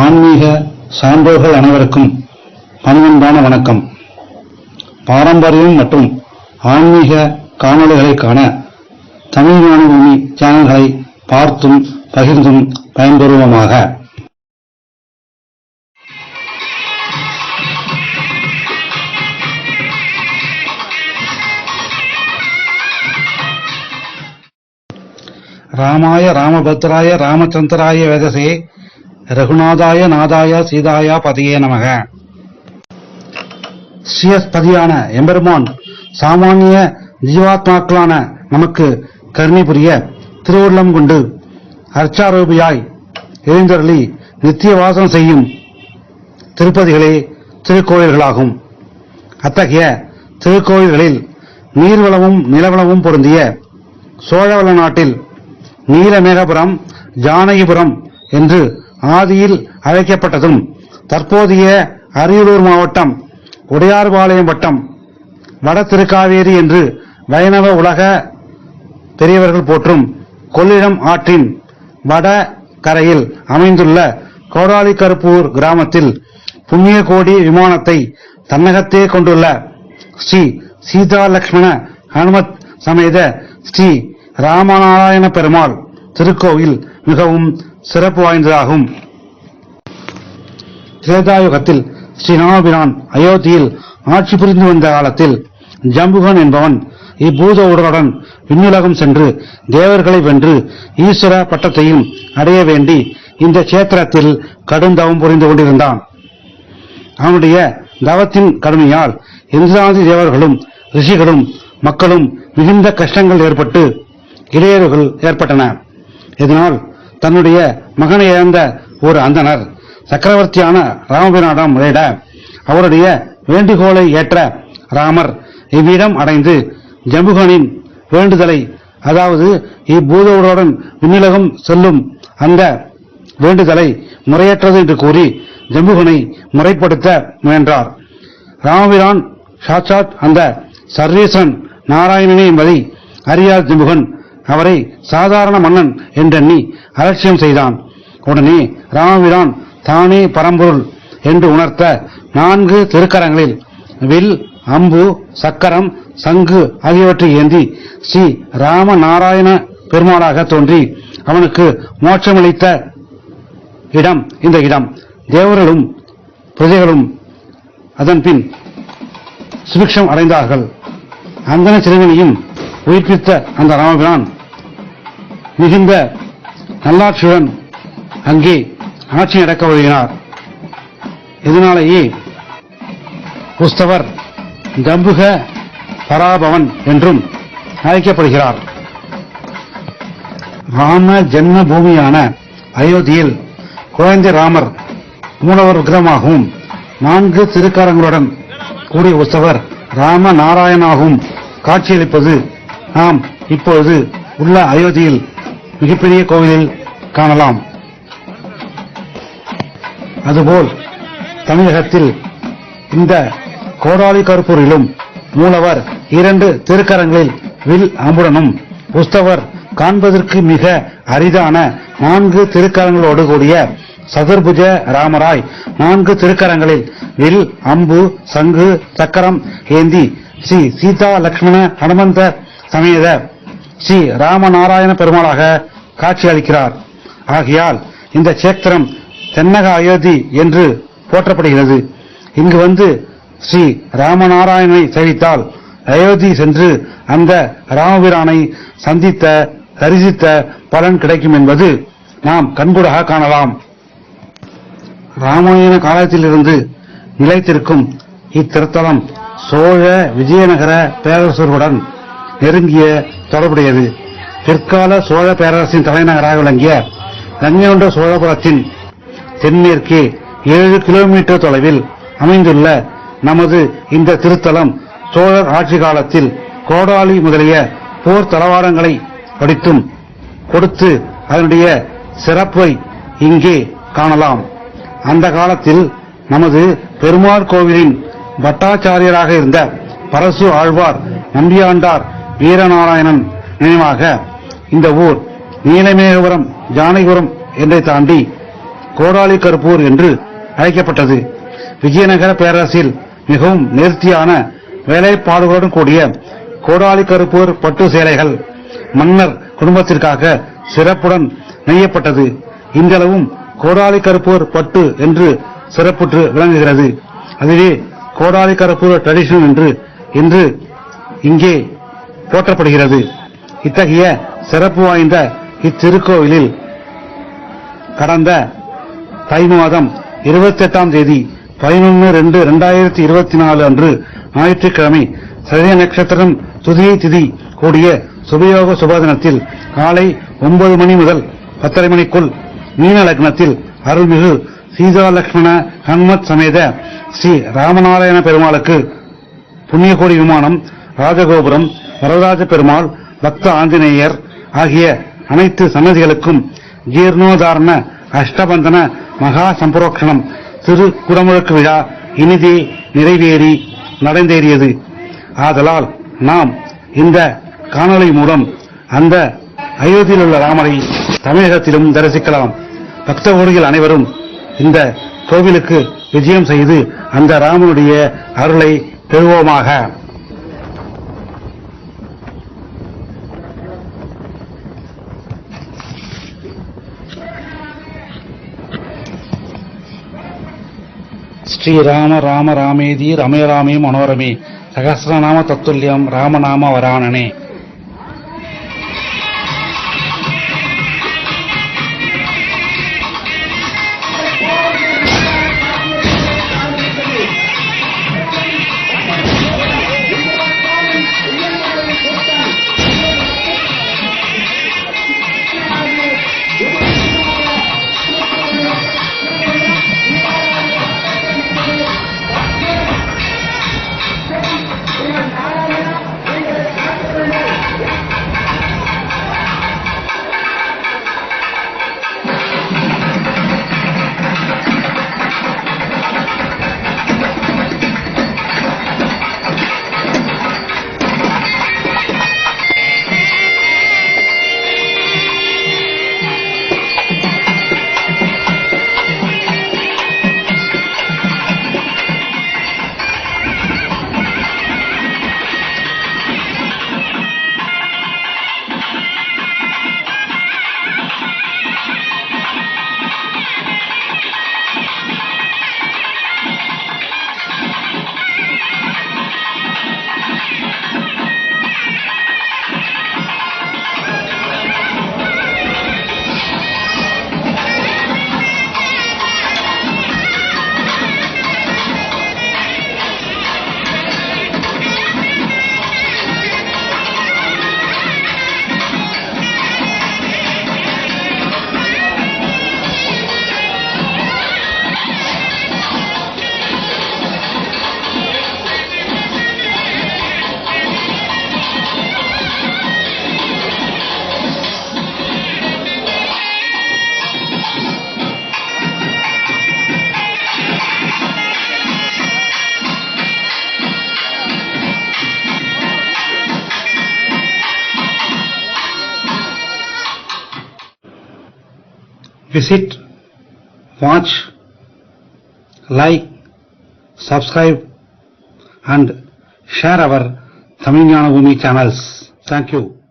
ஆன்மீக சான்றோர்கள் அனைவருக்கும் பணிவன்பான வணக்கம். பாரம்பரியம் மற்றும் ஆன்மீக காணொளிகளை காண தமிழ் ஞானபூமி சேனல்களை பார்த்தும் பகிர்ந்தும் பயன்பெறுவோமாக. ராமாய ராமபத்ராய ராமச்சந்திராய வேதசே ரகுநாதாய நாதாய சீதாயா பதியே நமக. ஸ்ரீயஸ்பதியான எம்பெருமான் சாமானிய ஜீவாத்மாக்களான நமக்கு கருணை புரிய திருவுள்ளம் கொண்டு அர்ச்சாரூபியாய் எழுந்தருளி நித்திய வாசம் செய்யும் திருப்பதிகளே திருக்கோயில்களாகும். அத்தகைய திருக்கோயில்களில் நீர்வளமும் நிலவளமும் பொருந்திய சோழவள நாட்டில் நீலமேகபுரம் ஜானகிபுரம் என்று ஆதியில் அழைக்கப்பட்டதும் தற்போதைய அரியலூர் மாவட்டம் உடையார்பாளையம் வட்டம் வட திருக்காவேரி என்று வைணவ உலக பெரியவர்கள் போற்றும் கொள்ளிடம் ஆற்றின் வட கரையில் அமைந்துள்ள கோடாலி கருப்பூர் கிராமத்தில் புண்ணிய கோடி விமானத்தை தன்னகத்தே கொண்டுள்ள ஸ்ரீ சீதா லக்ஷ்மண ஹனுமத் சமேத ஸ்ரீ ராமநாராயண பெருமாள் திருக்கோவில் மிகவும் சிறப்பு வாய்ந்ததாகும். திரேதாயுகத்தில் ஸ்ரீராமபிரான் அயோத்தியில் ஆட்சி புரிந்து வந்த காலத்தில் ஜம்புகன் என்பவன் இப்பூத உடலுடன் விண்ணுலகம் சென்று தேவர்களை வென்று ஈஸ்வர பட்டத்தையும் அடைய வேண்டி இந்த கஷேத்திரத்தில் கடும் தவம் புரிந்து கொண்டிருந்தான். அவனுடைய தவத்தின் கடுமையால் இந்திராதி தேவர்களும் ரிஷிகளும் மக்களும் மிகுந்த கஷ்டங்கள் ஏற்பட்டு இடையூறுகள் ஏற்பட்டன. இதனால் தன்னுடைய மகனை இழந்த ஒரு அந்தனர் சக்கரவர்த்தியான ராமபிரானிடம் முறையிட அவருடைய வேண்டுகோளை ஏற்ற ராமர் இவ்விடம் அடைந்து ஜம்புகனின் வேண்டுதலை அதாவது இப்பூதவருடன் விண்ணிலகம் செல்லும் அந்த வேண்டுதலை முறையற்றது என்று கூறி ஜம்புகனை முறைப்படுத்த முயன்றார். ராமபிரான் சாட்சாத் அந்த சர்வேசன் நாராயணனே என்பதை அறியாத ஜம்புகன் அவரை சாதாரண மன்னன் என்றெண்ணி அலட்சியம் செய்தான். உடனே ராமபிரான் தானே பரம்பொருள் என்று உணர்த்த நான்கு திருக்கரங்களில் வில் அம்பு சக்கரம் சங்கு ஆகியவற்றை ஏந்தி ஸ்ரீ ராமநாராயண பெருமாளாக தோன்றி அவனுக்கு மோட்சமளித்த இடம் இந்த இடம். தேவர்களும் பிரஜைகளும் அதன் பின் சுபிக்ஷம் அடைந்தார்கள். அந்தன சிறுவனையும் உயிர்ப்பித்த அந்த ராமபிரான் மிகுந்த நல்லாட்சியுடன் அங்கே ஆட்சி நடக்க வழங்கினார் இதனாலேயே உஸ்தவர் தம்புக பராபவன் என்றும் அழைக்கப்படுகிறார். ராம ஜென்ம பூமியான அயோத்தியில் குழந்தை ராமர் மூலவர் விக்கிரமாகவும் நான்கு திருக்காரங்களுடன் கூடிய உற்சவர் ராம நாராயணாகவும் காட்சியளிப்பது நாம் இப்பொழுது உள்ள அயோத்தியில் மிகப்பெரிய கோவிலில் காணலாம். அதுபோல் தமிழகத்தில் இந்த கோடாலி கருப்பூரிலும் மூலவர் இரண்டு திருக்கரங்களில் வில் அம்புடனும் உஸ்தவர் காண்பதற்கு மிக அரிதான நான்கு திருக்கரங்களோடு கூடிய சதுர்புஜ ராமராய் நான்கு திருக்கரங்களில் வில் அம்பு சங்கு சக்கரம் ஏந்தி ஸ்ரீ சீதா லக்ஷ்மண ஹனுமந்த சமேத ஸ்ரீ ராமநாராயண பெருமாளாக காட்சியளிக்கிறார். ஆகையால் இந்த சேத்திரம் தென்னக அயோத்தி என்று போற்றப்படுகிறது. இங்கு வந்து ஸ்ரீ ராமநாராயணனை சேவித்தால் அயோத்தி சென்று அந்த ராமபிரானை சந்தித்த தரிசித்த பலன் கிடைக்கும் என்பது நாம் கண்கூடாக காணலாம். ராமாயண காலத்திலிருந்து நிலைத்திருக்கும் இத்திருத்தலம் சோழ விஜயநகர பேரரசர்களுடன் நெருங்கிய தொடர்புடையது. பிற்கால சோழ பேரரசின் தலைநகராக விளங்கிய கங்கைகொண்ட சோழபுரத்தின் தென்மேற்கே ஏழு கிலோமீட்டர் தொலைவில் அமைந்துள்ள நமது இந்த திருத்தலம் சோழர் ஆட்சி காலத்தில் கோடாலி முதலிய போர் தளவாடங்களை படித்தும் கொடுத்து அதனுடைய சிறப்பை இங்கே காணலாம். அந்த காலத்தில் நமது பெருமாள் கோவிலின் பட்டாச்சாரியராக இருந்த பரசு ஆழ்வார் நம்பியாண்டார் வீரநாராயணன் நினைவாக இந்த ஊர் நீலமேகபுரம் ஜானகிபுரம் என்றை தாண்டி கோடாலி கருப்பூர் என்று அழைக்கப்பட்டது. விஜயநகர பேரரசில் மிகவும் நேர்த்தியான வேலைப்பாடுகளுடன் கூடிய கோடாலி கருப்பூர் பட்டு சேலைகள் மன்னர் குடும்பத்திற்காக சிறப்புடன் நெய்யப்பட்டது. இன்றளவும் கோடாலி கருப்பூர் பட்டு என்று சிறப்புற்று விளங்குகிறது. அதுவே கோடாலி கருப்பூர் ட்ரெடிஷன் என்று இன்று இங்கே போற்றப்படுகிறது. இத்தகைய சிறப்பு வாய்ந்த இத்திருக்கோவிலில் கடந்த தை மாதம் இருபத்தி எட்டாம் தேதி பதினொன்று ரெண்டு ரெண்டாயிரத்தி இருபத்தி நாலு அன்று ஞாயிற்றுக்கிழமை சதய நட்சத்திரம் துதியை திதி கூடிய சுபயோக சுபதினத்தில் காலை ஒன்பது மணி முதல் பத்தரை மணிக்குள் மீன லக்னத்தில் அருள்மிகு சீதா லக்ஷ்மண ஹன்மத் சமேத ஸ்ரீ ராமநாராயண பெருமாளுக்கு புண்ணியகோடி விமானம் ராஜகோபுரம் வரதராஜ பெருமாள் பக்த ஆஞ்சநேயர் ஆகிய அனைத்து சன்னதிகளுக்கும் ஜீர்ணோதாரண அஷ்டபந்தன மகா சம்பரோக்ஷணம் திரு குடமுழக்கு விழா இனிதே நிறைவேறி நடந்தேறியது. ஆதலால் நாம் இந்த காணொளி மூலம் அந்த அயோத்தியில் உள்ள ராமரை தமிழகத்திலும் தரிசிக்கலாம். பக்த கோடிகள் அனைவரும் இந்த கோவிலுக்கு விஜயம் செய்து அந்த ராமனுடைய அருளை பெறுவோமாக. ஸ்ரீராம ராம ராமேதி ரமே ராமே மனோரமே. Sahasranama தத்துல்யம் ராமநாம வராணனே visit, watch, like, subscribe and share our Tamil Jnana Bhumi channels. Thank you.